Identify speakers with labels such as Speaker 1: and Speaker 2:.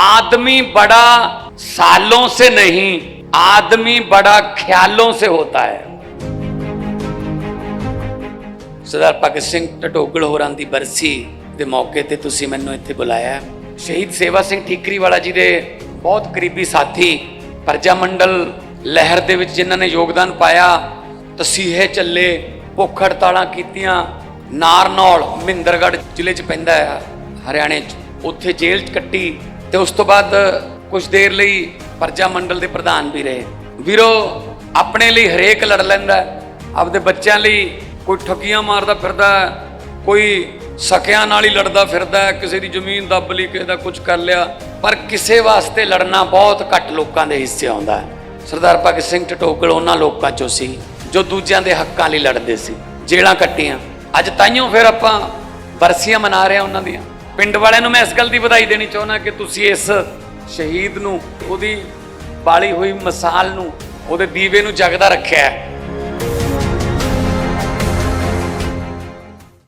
Speaker 1: आदमी बड़ा सालों से नहीं आदमी बड़ा ख्यालों से होता है ਸਰਦਾਰ ਭਗਤ ਸਿੰਘ ਟਟੋਗਲ ਹੋਰਾਂ ਦੀ ਬਰਸੀ ਦੇ ਮੌਕੇ ਤੇ ਤੁਸੀਂ ਮੈਨੂੰ ਇੱਥੇ ਬੁਲਾਇਆ ਹੈ। ਸ਼ਹੀਦ ਸੇਵਾ ਸਿੰਘ ਠੀਕਰੀ ਵਾਲਾ ਜੀ ਦੇ ਬਹੁਤ ਕਰੀਬੀ ਸਾਥੀ ਪ੍ਰਜਾ ਮੰਡਲ ਲਹਿਰ ਦੇ ਵਿੱਚ ਜਿਨ੍ਹਾਂ ਨੇ ਯੋਗਦਾਨ ਪਾਇਆ ਤਸੀਹੇ ਚੱਲੇ ਭੁੱਖ ਹੜਤਾਲਾਂ ਕੀਤੀਆਂ ਨਾਰਨੌਲ ਮਹਿੰਦਰਗੜ੍ਹ ਜ਼ਿਲ੍ਹੇ 'ਚ ਪੈਂਦਾ ਹੈ ਹਰਿਆਣੇ 'ਚ ਉੱਥੇ ਜੇਲ੍ਹ 'ਚ ਕੱਟੀ ਤੇ ਉਸ ਤੋਂ ਬਾਅਦ ਕੁਝ ਦੇਰ ਲਈ ਪਰਜਾ ਮੰਡਲ ਦੇ ਪ੍ਰਧਾਨ ਵੀ ਰਹੇ। ਵੀਰੋ, ਆਪਣੇ ਲਈ ਹਰੇਕ ਲੜ ਲੈਂਦਾ ਆਪਦੇ ਬੱਚਿਆਂ ਲਈ ਕੋਈ ਠੱਗੀਆਂ ਮਾਰਦਾ ਫਿਰਦਾ ਕੋਈ ਸਕਿਆਂ ਨਾਲ ਹੀ ਲੜਦਾ ਫਿਰਦਾ ਕਿਸੇ ਦੀ ਜ਼ਮੀਨ ਦੱਬ ਲਈ, ਕਿਸੇ ਦਾ ਕੁਝ ਕਰ ਲਿਆ। ਪਰ ਕਿਸੇ ਵਾਸਤੇ ਲੜਨਾ ਬਹੁਤ ਘੱਟ ਲੋਕਾਂ ਦੇ ਹਿੱਸੇ ਆਉਂਦਾ ਸਰਦਾਰ ਭਗਤ ਸਿੰਘ ਟਟੋਗਲ ਉਹਨਾਂ ਲੋਕਾਂ ਚੋਂ ਸੀ, ਜੋ ਦੂਜਿਆਂ ਦੇ ਹੱਕਾਂ ਲਈ ਲੜਦੇ ਸੀ ਜੇਲਾਂ ਕੱਟੀਆਂ। ਅੱਜ ਤਾਈਓ ਫਿਰ ਆਪਾਂ ਬਰਸੀਆਂ ਮਨਾ ਰਹੇ ਹਾਂ ਉਹਨਾਂ ਦੀਆਂ। ਪਿੰਡ ਵਾਲਿਆਂ ਨੂੰ ਮੈਂ ਇਸ ਗੱਲ ਦੀ ਵਧਾਈ ਦੇਣੀ ਚਾਹੁੰਦਾ ਕਿ ਤੁਸੀਂ ਇਸ ਸ਼ਹੀਦ ਨੂੰ, ਉਹਦੀ ਬਾਲੀ ਹੋਈ ਮਿਸਾਲ ਨੂੰ, ਉਹਦੇ ਦੀਵੇ ਨੂੰ ਜਗਦਾ ਰੱਖਿਆ ਹੈ।